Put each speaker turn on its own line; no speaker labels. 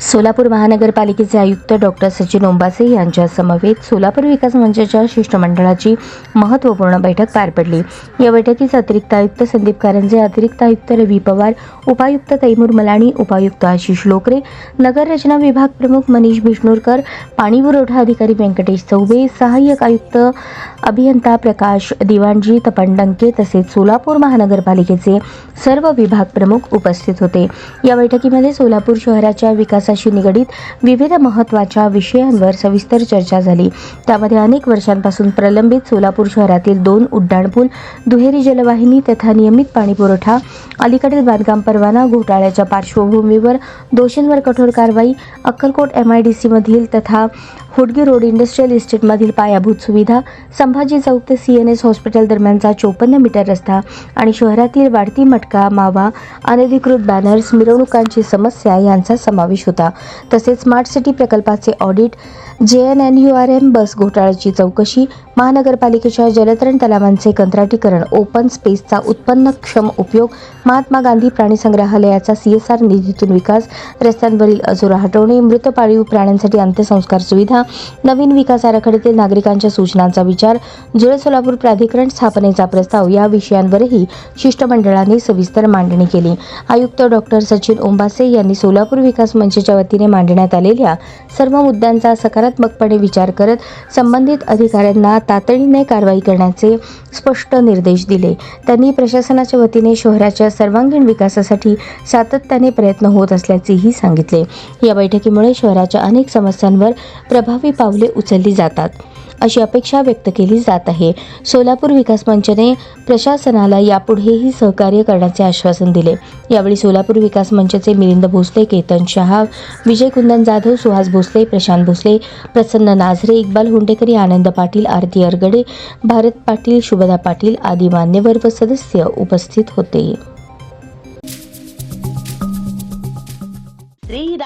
सोलापूर महानगरपालिकेचे आयुक्त डॉक्टर सचिन ओंबासे यांच्या समवेत सोलापूर विकास मंचाच्या शिष्टमंडळाची महत्त्वपूर्ण बैठक पार पडली. या बैठकीस अतिरिक्त आयुक्त संदीप कारंजे अतिरिक्त आयुक्त रवी पवार उपायुक्त तैमूर मलाणी उपायुक्त आशिष लोकरे नगर रचना विभाग प्रमुख मनीष बिष्णुरकर पाणी पुरवठा अधिकारी व्यंकटेश चौबे सहाय्यक आयुक्त अभियंता प्रकाश दिवाणजी तपन डंके तसेच सोलापूर महानगरपालिकेचे सर्व विभाग प्रमुख उपस्थित होते. या बैठकीमध्ये सोलापूर शहराच्या विकासाशी निगडीत विविध महत्त्वाच्या विषयांवर सविस्तर चर्चा झाली. त्यामध्ये अनेक वर्षांपासून प्रलंबित सोलापूर शहरातील दोन उड्डाणपूल दुहेरी जलवाहिनी तथा नियमित पाणीपुरवठा अलीकडील बांधकाम परवाना घोटाळ्याच्या पार्श्वभूमीवर दोषींवर कठोर कारवाई अक्कलकोट एम आय डी सीमधील तथा हुडगी रोड इंडस्ट्रियल इस्टेटमधील पायाभूत सुविधा संभाजी चौक ते सी एन एस हॉस्पिटल दरम्यानचा चोपन्न मीटर रस्ता आणि शहरातील वाढती मटका मावा अनधिकृत बॅनर्स मिरवणुकांची समस्या यांचा समावेश होता. तसेच स्मार्ट सिटी प्रकल्पाचे audit J N N U R M bus घोटाळ्याची चौकशी महानगरपालिकेच्या जलतरण तलावांचे कंत्राटीकरण ओपन स्पेसचा उत्पन्नक्षम उपयोग महात्मा गांधी प्राणी संग्रहालयाचा सी एस आर निधीतून विकास रस्त्यांवरील अजोरा हटवणे मृत पाळीव प्राण्यांसाठी अंत्यसंस्कार सुविधा नवीन विकास आराखड्यातील नागरिकांच्या सूचनांचा विचार जुळे सोलापूर प्राधिकरण स्थापनेचा प्रस्ताव या विषयांवरही शिष्टमंडळाने सविस्तर मांडणी केली. आयुक्त डॉक्टर सचिन ओंबासे यांनी सोलापूर विकास मंचच्या वतीने मांडण्यात आलेल्या सर्व मुद्द्यांचा सकारात्मकपणे विचार करत संबंधित अधिकाऱ्यांना तातडीने कारवाई करण्याचे स्पष्ट निर्देश दिले. त्यांनी प्रशासनाच्या वतीने शहराच्या सर्वांगीण विकासासाठी सातत्याने प्रयत्न होत असल्याचेही सांगितले. या बैठकीमुळे शहराच्या अनेक समस्यांवर प्रभाव पावले उचलली जातात. अशी अपेक्षा व्यक्त केली जात आहे. सोलापूर विकास मंचने प्रशासनाला यापुढेही सहकार्य करण्याचे आश्वासन दिले. यावेळी सोलापूर विकास मंचचे मिलिंद भोसले केतन शहा विजय कुंदन जाधव सुहास भोसले प्रशांत भोसले प्रसन्न नाझरे इक्बाल हुंडेकरी आनंद पाटील आरती अरगडे भारत पाटील शुभदा पाटील आदी मान्यवर व सदस्य उपस्थित होते.